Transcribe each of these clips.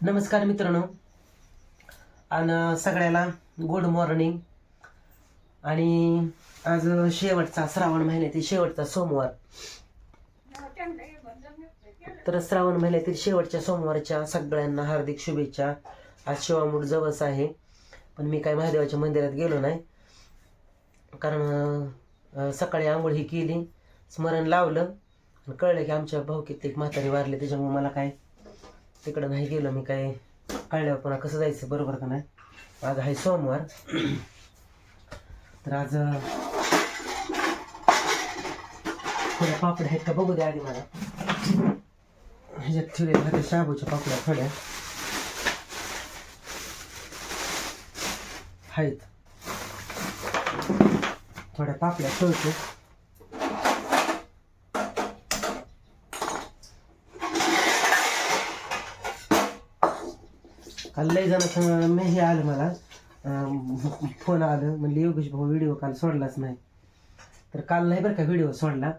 नमस्कार मित्रांनो. आणि सगळ्याला गुड मॉर्निंग आणि आज शेवटचा श्रावण महिन्यातील शेवटचा सोमवार. तर श्रावण महिन्यातील शेवटच्या सोमवारच्या सगळ्यांना हार्दिक शुभेच्छा. आज शिवामूठ जवस आहे. पण मी काय महादेवाच्या मंदिरात गेलो नाही. कारण सकाळी आंघोळ ही केली स्मरण लावलं. कळलं की आमच्या भाऊ कित्येक म्हातारी वारले त्याच्यामुळे मला काय तिकडं नाही गेलो मी काय कळल्यावर पुन्हा कसं जायचं बरोबर का नाही? आज आहे सोमवार. तर आज थोड्या पापड्या आहेत का बघू द्या आधी मला. ह्याच्यात ठेवले खाते शाबूच्या पापड्या थोड्या. आहेत. थोड्या पापड्या ठेवतो. काल लय जण मी हे आलं मला. अं, फोन आलं. म्हणले योगेश भाऊ व्हिडिओ काल सोडलाच नाही. तर काल नाही बरं का व्हिडिओ सोडला.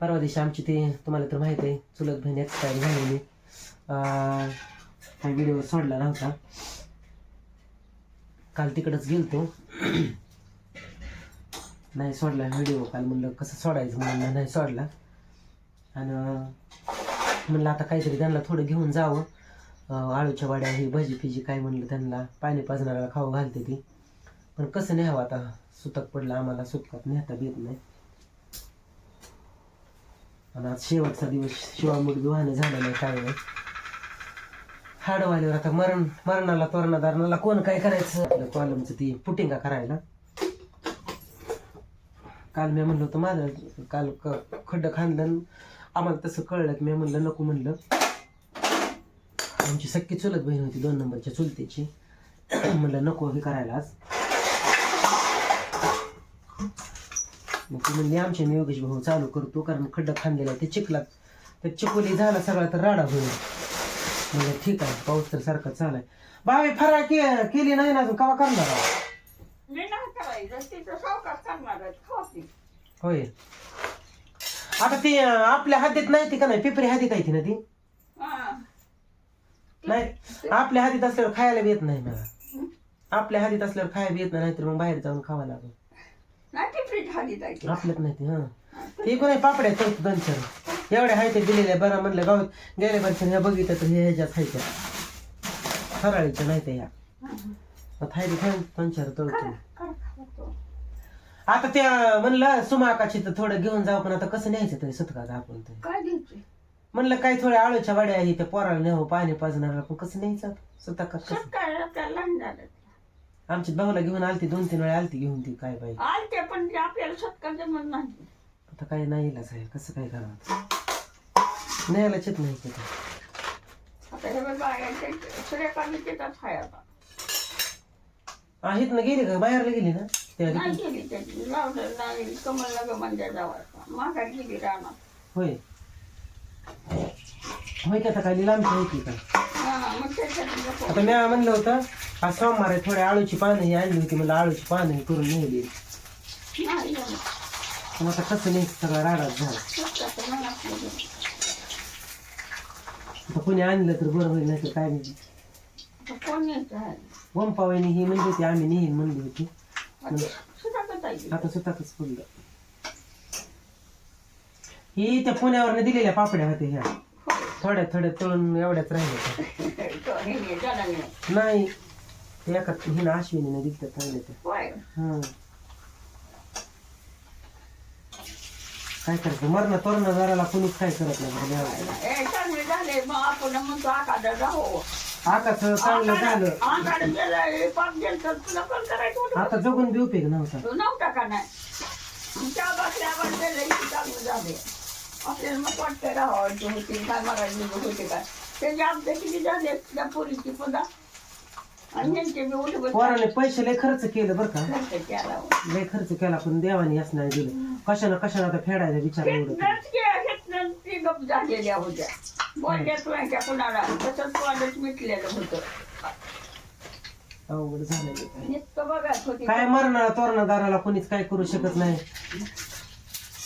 परवा दिवशी आमची ते तुम्हाला तर माहिती आहे चुलत बहीण एक्सपायर झालेली. अं, हा व्हिडिओ सोडला नव्हता. काल तिकडंच गेलतो. नाही सोडला व्हिडिओ काल. म्हणलं कसं सोडायचं म्हणलं नाही सोडला. आणि म्हणलं आता काहीतरी त्यांना थोडं घेऊन जावं. आळूच्या वाड्या ही भजी फिजी काय म्हणलं त्यांना. पाणी पाजणाऱ्याला खाऊ घालते ती. पण कसं न्यावं आता? सुतक पडलं आम्हाला सुतकात नेता येत नाही. आणि आज शेवटचा दिवस शिवामुळे वाहन झालं नाही काय नाही. हाडवाल्यावर आता मरण मरणाला तोरणादारणाला कोण काय करायचं? आपलं कॉलमचं ती पुटिंगा करायला. काल मी म्हणलं होतं माझं काल क- खड्डं खांदन. आम्हाला तसं कळलं की मी म्हणलं नको म्हणलं. आमची सक्की चुलत बहीण होती दोन नंबरच्या चुलतेची. म्हणलं नको हे करायला आज. मग ती म्हणली आमच्या मी योगेश भाऊ चालू करतो कारण खड्डा खांदलेला आहे ते चिखलात. ते चिकोली झाला सगळा तर राडा होईल. म्हणलं ठीक आहे पाऊस तर सारखा चालाय. बावी फराळ के केली नाही ना अजून कवा करणार आहोत? मी नाही करायचं तिथं सावकाश करणार आहेत खाती होय. आता ती अं, आपल्या हातीत नाही ती का नाही? पिपरी हातीत आहे ती ना ती? नाही आपल्या हातीत असल्यावर खायला बी येत नाही मला आपल्या हातीत असल्यावर खायला बी येत नाही नाहीतर मग बाहेर जाऊन खावा लागेल. नाही ती फ्रीज खाली जायची आपल्यात नाही ती हा. ते कोणी पापड्या चौथ दोन चार. एवढ्या हाय ते दिलेल्या बरं म्हणलं गावात. गेल्या वर्षी ह्या बघितलं तर हे ह्याच्यात हाय त्या. फराळीच्या नाही त्या आता हाय ते खाऊन दोन चार तळतो आता त्या म्हणलं सुमाकाची तर थोडं घेऊन जाऊ पण आता कसं न्यायचं तरी सुतकात आपण तरी काय म्हणलं काही थोड्या आळूच्या वाड्या आहे त्या पोराला न्यावं पाणी पाजणार पण कसं सकाळी आपल्याला लहान झालं आमच्या भाऊला घेऊन आलती दोन तीन वेळा आलती घेऊन ती काय आज ते पण ते आपल्याला सत्कार जमत नाही. आता काय नाही इलाज आहे कसं काय करावं? न्यायलाच येत नाही तिथं आता हे बघा सूर्यकांती तिथंच आहे आता आहेत ना गेली का? बाहेरला गेली ना? त्या नाही गेली त्याची. लावलं नाही कमल लग जावायचा मागा गेली राहणार होय. होय का आता काय लांबची होती का? आता मी म्हणलं होतं आज सोमवार आहे थोड्या आळूची पानं ही आणली होती मला आळूची पानं ही करून नेली. पण आता कसं नाही सगळा राडाच झाला. आता कोणी आणलं तर बरं होईल नाही. तर काय नाही वंपावाईनी ही म्हणली होती आम्ही नेहीन म्हणली होती. आता स्वतःच पडलं ही त्या पुण्यावर दिलेल्या पापड्या होत्या ह्या. थोड्या थोड्या तळून एवढ्याच राहिल्या नाही ते एका हिनं अश्विनीने दिल्या चांगल्या त्या. हा. काय करायचं? मरण तोरण जराला कोणीच काय करत नाही देवाला. चांगले झाले. आकाचं चांगलं आता जगून बी उपयोग नव्हता. नव्हता का नाही? त्या चांगलं झाले. आपल्याला मग वाटतं राहायची होती काय मागायची होते काय? त्याची आमच्या किती झाले? त्या पोरीची पुन्हा. आणि यांचे बी उठे पोराने पैसे लय खर्च केलं बरं का. केला लय खर्च केला पण देवाने याच नाही दिलं. कशानं कशानं आता फेडायचं विचार एवढं गप झालेल्या होत्या. बोलल्याच नाही कुणाला? तसंच तोंडच मिटलेलं होतं. अवघड झालं बघत होती. काय मरणार तोरणादाराला कोणीच काय करू शकत नाही.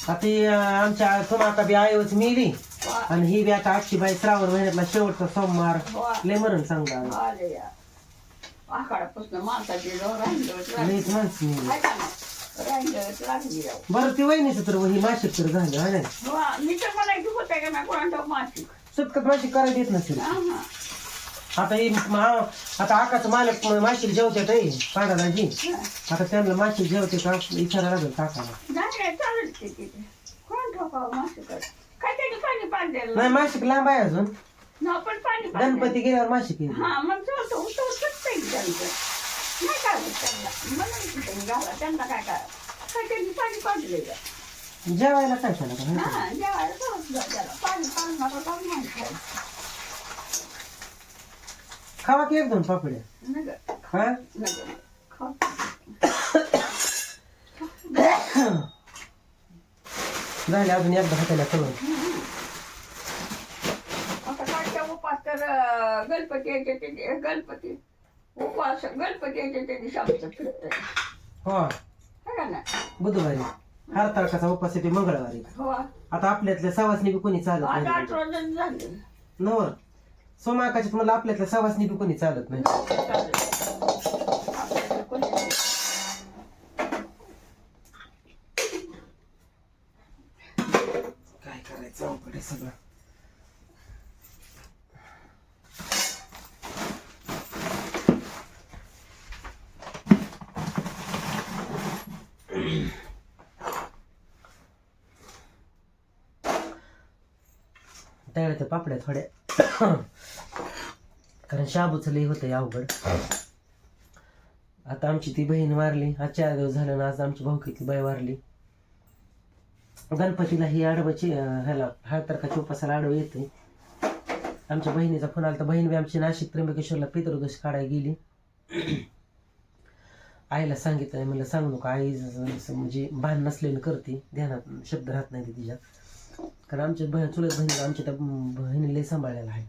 आता ही, अं, आमच्या तुमाका बी मिली. वा. आणि ही बी आता आजची बाई श्रावण महिन्यातला शेवटचा सोमवार. वा. लय मरण सांगता आले. या. आखाडापासून माणसाची जो राहिलं लईच माणसं मेली. राहिलं लागली राव. बरं ती वहिनीचं तर ही मासिक तर झालं हा नाही वा, मी तर म्हणायची होते का नाही कोणा मासिक? सुटकत मासिक करायला येत नसेल. हा, हा. आता ही मा- आता आकाचं मालक मासिक जेवते ताई पांढराजी आता त्यांना मासिक जेवते का? विचारायला लागेल काकाला. नाही चालेल ते तिथे. कोण ठोकावं मासिक काय त्याने पाणी पाडलेलं नाही मासिक लांब आहे अजून. ना पण पाणी पाडलेलं. गणपती गेल्यावर मासिक येईल. हा मग नाही त्यांचं नाही काय होत त्यांना काय काय पाणी पाडलेलं जेवायला काय का हा जेवायला पाणी खावा की एक दोन पापड्या हा झाले अजून एकदा हाताला करून आता कालच्या उपास तर अं, गणपती यायचे ते गणपती उपवास गणपती यायचे ते दिवसाचं फिरत हो का ना बुधवारी हार तारखाचा उपास येते मंगळवारी हो आता आपल्यातल्या सवासनी बी कोणी चालत आज नाही जण झाले नवर सोमाकाच्यात तुम्हाला आपल्यातल्या सवासनी बी कोणी चालत नाही. काय करायचं अवघड आहे सगळं? त्यावेळेला पापड्या थोड्या. कारण शाबूचं लई होतं अवघड. आता आमची ती बहीण वारली. आज चार दिवस झालं ना आज आमची भाऊकीतली बाई वारली. गणपतीला ही आडवची ह्याला हळतरकाच्या उपासाला आडव येते आमच्या बहिणीचा फोन आला तर बहीण बी आमची नाशिक त्र्यंबकेश्वरला पितृदोष काढायला गेली. आईला सांगितलं म्हणलं सांगू नका आई म्हणजे भान नसलेलं करते. ध्यानात शब्द राहत नाही तिच्यात. तिच्या कारण आमच्या बहीण चुलत बहिणी आमच्या त्या बहिणीला सांभाळलेला आहे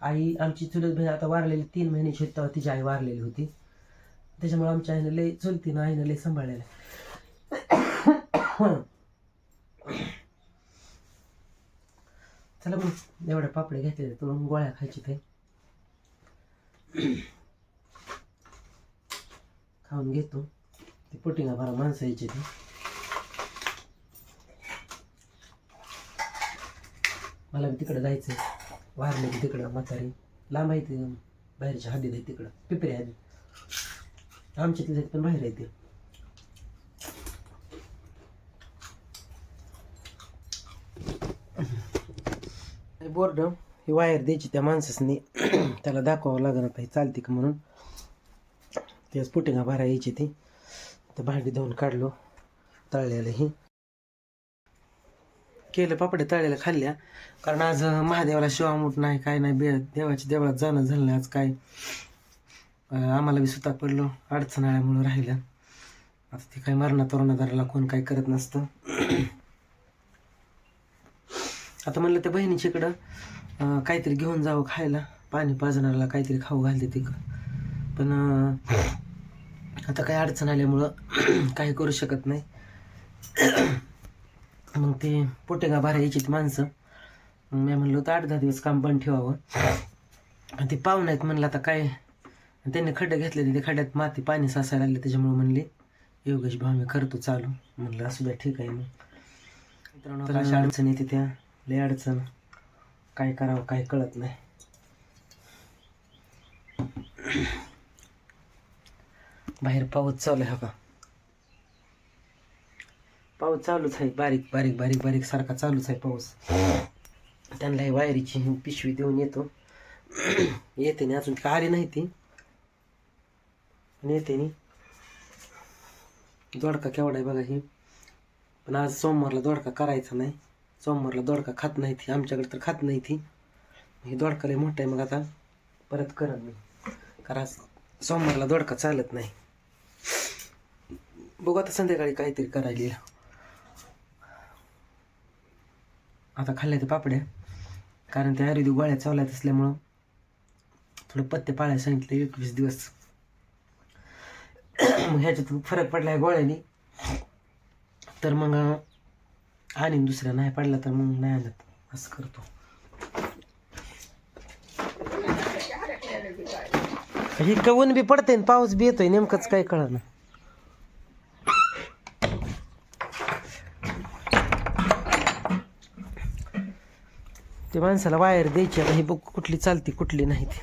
आई आमची चुलत बहीण आता वारलेली तीन महिन्याची होती तेव्हा तिची आई वारलेली होती. त्याच्यामुळे आमच्या आईने लय चुलतीनं आईनं लय सांभाळलेलं आहे चला मग एवढ्या पापडे घेतले तुला गोळ्या खायची ते. खाऊन घेतो. ते पोटिंगा भरा माणसं यायची ते. मला तिकडं जायचं वारले की तिकडं म्हातारी. लांब आहे ते बाहेरच्या हद्दीत आहे तिकडं पिपरी हद्दी आमच्या तिथे पण बाहेर आहे ते. बोर्ड ही वायर द्यायची त्या माणसासनी. त्याला दाखवावं लागणार आता चालते का म्हणून. तेच पुटिंगा भरा यायची ती. तर भांडी धुवून काढलो. तळलेलं ही. केलं पापडे तळलेल्या खाल्ल्या. कारण आज महादेवाला शिवामूठ नाही काय नाही बे देवाच्या देवळात जाणं झालं नाही आज काय. आम्हाला बी सुद्धा पडलो अडचण आल्यामुळं राहिल्या आता ते काय मरणा तरुणादाराला कोण काय करत नसतं. आता म्हणलं त्या बहिणीच्या इकडं काहीतरी घेऊन जावं खायला. पाणी पाजणाऱ्याला काहीतरी खाऊ घालते तिकडं पण आता काही अडचण आल्यामुळं काही करू शकत नाही. मग ते पोटेगा ती माणसं. मग मी म्हणलं होतं आठ दहा दिवस काम बंद ठेवावं. आणि ते पाहुणे आहेत म्हणलं आता काय? त्यांनी खड्डे घेतले ते खड्ड्यात माती पाणी साचायला लागले. त्याच्यामुळे म्हणले योगेश भाऊ मी करतो चालू. म्हणलं असू द्या ठीक आहे मग. मित्रांनो अशा अडचण? येते त्या. लय अडचण. काय करावं काय कळत नाही. बाहेर पाऊस चालू आहे हा का? पाऊस चालूच आहे बारीक बारीक बारीक बारीक सारखा चालूच आहे पाऊस. त्यांना वायरीची पिशवी देऊन येतो. येते नाही अजून काय आली नाही ती. येते नी. दोडका केवढा आहे बघा ही. पण आज सोमवारला दोडका करायचा नाही. सोमवारला दोडका खात नाही ती आमच्याकडे तर खात नाही ती. हे दोडका लय मोठा आहे मग आता. परत करत मी. कारण सोमवारला दोडका चालत नाही. बघू आता संध्याकाळी काहीतरी करायला आता खाल्ल्या ते पापड्या कारण त्या आयुर्वेदिक गोळ्या चावल्यात असल्यामुळं थोडं पत्ते पाळायला सांगितलं एकवीस दिवस. मग ह्याच्यातून फरक पडला आहे गोळ्यानी. तर मग आणि दुसऱ्या नाही पडला तर मग नाही आणत. असं करतो. बी हे कवन बी पडते आणि पाऊस बी येतोय. नेमकंच काय कळत ते माणसाला वायर द्यायची. आता ही बघ कुठली चालती कुठली नाही ती.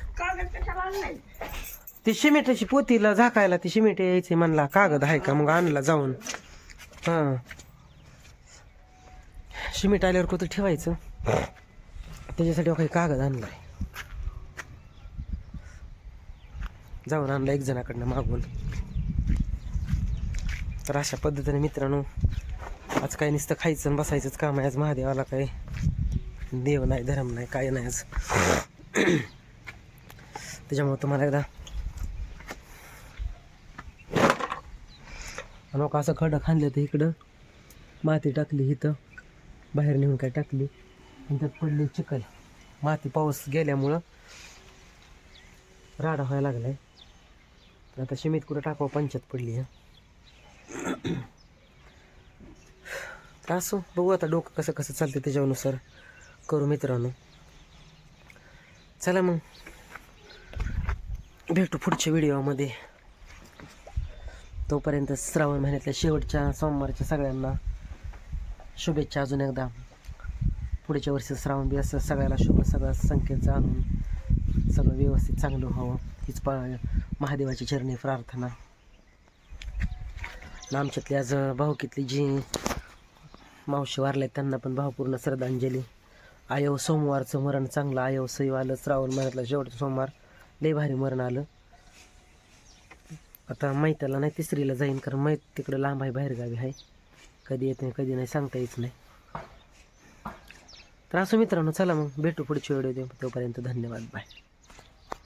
ती सिमेंटाची पोतीला झाकायला ती सिमेंट यायचे म्हणला कागद आहे का? मग आणला जाऊन. हां. सिमेंट आल्यावर कुठं ठेवायचं? त्याच्यासाठी काही कागद आणलाय. जाऊन आणला एक जणाकडनं मागून. तर अशा पद्धतीने मित्रांनो आज काय नुसतं खायचं आणि बसायचंच काम आहे. आज महादेवाला काय देव नाही धर्म नाही काय नाही आज. त्याच्यामुळे तुम्हाला एकदा लोक असं खडं खांदलं तर इकडं माती टाकली इथं बाहेर नेऊन काय टाकली आणि त्यात पडली चिखल. माती पाऊस गेल्यामुळं राडा व्हायला लागलाय. तर आता शिमीत कुठं टाकावं? पंचायत पडली आहे तर असो बघू आता डोकं कसं कसं चालतं त्याच्यानुसार. करू मित्रांनो. चला मग. भेटू पुढच्या व्हिडिओमध्ये. तोपर्यंत श्रावण महिन्यातल्या शेवटच्या सोमवारच्या सगळ्यांना शुभेच्छा अजून एकदा. पुढच्या वर्षी श्रावण बी असं सगळ्याला शुभ सगळं संकेत जाणून सगळं व्यवस्थित चांगलं व्हावं. हीच पा महादेवाची चरणी प्रार्थना. आमच्यातल्या आमच्यातली आज भाऊकीतली जी मावशी वारल्या त्यांना पण भावपूर्ण श्रद्धांजली. आयव सोमवारचं मरण चांगलं आयव सैव आलं श्रावण महिन्यातला शेवटचं सोमवार. लय भारी मरण आलं. आता मैत्याला नाही तिसरीला जाईन कारण माहीत तिकडं लांब आहे बाहेरगावी आहे. कधी येत नाही कधी नाही सांगता येत नाही. तर असं मित्रांनो चला मग भेटू पुढच्या व्हिडिओ तोपर्यंत धन्यवाद बाय.